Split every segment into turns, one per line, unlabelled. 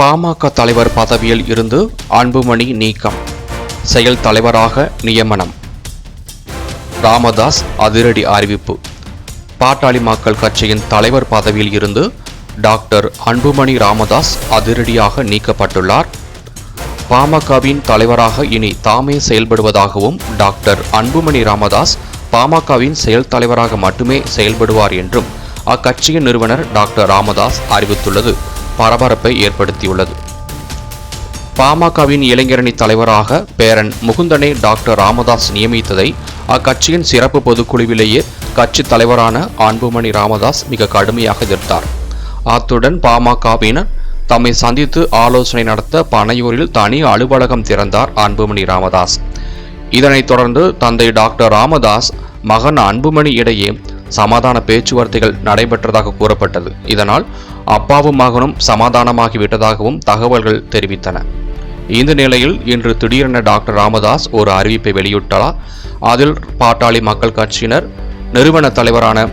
பாமக தலைவர் பதவியில் இருந்து அன்புமணி நீக்கம். செயல் தலைவராக நியமனம். ராமதாஸ் அதிரடி அறிவிப்பு. பாட்டாளி மக்கள் கட்சியின் தலைவர் பதவியில் இருந்து டாக்டர் அன்புமணி ராமதாஸ் அதிரடியாக நீக்கப்பட்டுள்ளார். பாமகவின் தலைவராக இனி தாமே செயல்படுவதாகவும் டாக்டர் அன்புமணி ராமதாஸ் பாமகவின் செயல் தலைவராக மட்டுமே செயல்படுவார் என்றும் அக்கட்சியின் நிறுவனர் டாக்டர் ராமதாஸ் அறிவித்துள்ளது. பரபரப்பை ஏற்படுத்தியுள்ளது. பாமகவின் இளைஞரணி தலைவராக பேரன் முகுந்தனை டாக்டர் ராமதாஸ் நியமித்ததை அக்கட்சியின் சிறப்பு பொதுக்குழுவிலேயே கட்சி தலைவரான அன்புமணி ராமதாஸ் மிக கடுமையாக எதிர்த்தார். அத்துடன் பாமகவினர் தம்மை சந்தித்து ஆலோசனை நடத்த பனையூரில் தனி அலுவலகம் திறந்தார் அன்புமணி ராமதாஸ். இதனைத் தொடர்ந்து தந்தை டாக்டர் ராமதாஸ் மகன் அன்புமணி இடையே சமாதான பேச்சுவார்த்தைகள் நடைபெற்றதாக கூறப்பட்டது. இதனால் அப்பாவும் மகனும் சமாதானமாகிவிட்டதாகவும் தகவல்கள் தெரிவித்தன. இந்த நிலையில் இன்று திடீரென டாக்டர் ராமதாஸ் ஒரு அறிவிப்பை வெளியிட்டார்? அதில் பாட்டாளி மக்கள் கட்சியினர் நிறுவன தலைவரான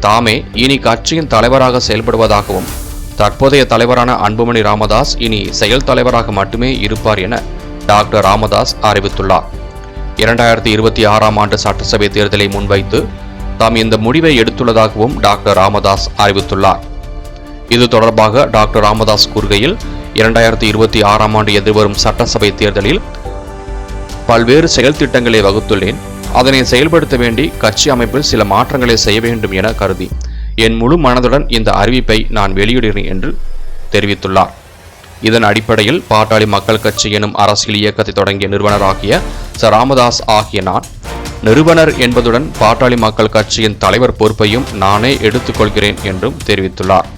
தாமே இனி கட்சியின் தலைவராக செயல்படுவதாகவும் தற்போதைய தலைவரான அன்புமணி ராமதாஸ் இனி செயல் தலைவராக மட்டுமே இருப்பார் என டாக்டர் ராமதாஸ் அறிவித்துள்ளார். இரண்டாயிரத்தி இருபத்தி ஆறாம் ஆண்டு சட்டசபை தேர்தலை முன்வைத்து தாம் இந்த முடிவை எடுத்துள்ளதாகவும் டாக்டர் ராமதாஸ் அறிவித்துள்ளார். இது தொடர்பாக டாக்டர் ராமதாஸ் கூறுகையில் இரண்டாயிரத்தி இருபத்தி ஆறாம் ஆண்டு எதிர்வரும் சட்டசபை தேர்தலில் பல்வேறு செயல் திட்டங்களை வகுத்துள்ளேன். அதனை செயல்படுத்த வேண்டி கட்சி அமைப்பில் சில மாற்றங்களை செய்ய வேண்டும் என கருதி என் முழு மனதுடன் இந்த அறிவிப்பை நான் வெளியிடுகிறேன் என்று தெரிவித்துள்ளார். இதன் அடிப்படையில் பாட்டாளி மக்கள் கட்சி எனும் அரசியல் இயக்கத்தை தொடங்கிய நிறுவனராகிய ச ராமதாஸ் ஆகிய நான் நிறுவனர் என்பதுடன் பாட்டாளி மக்கள் கட்சியின் தலைவர் பொறுப்பையும் நானே எடுத்துக்கொள்கிறேன் என்றும் தெரிவித்துள்ளார்.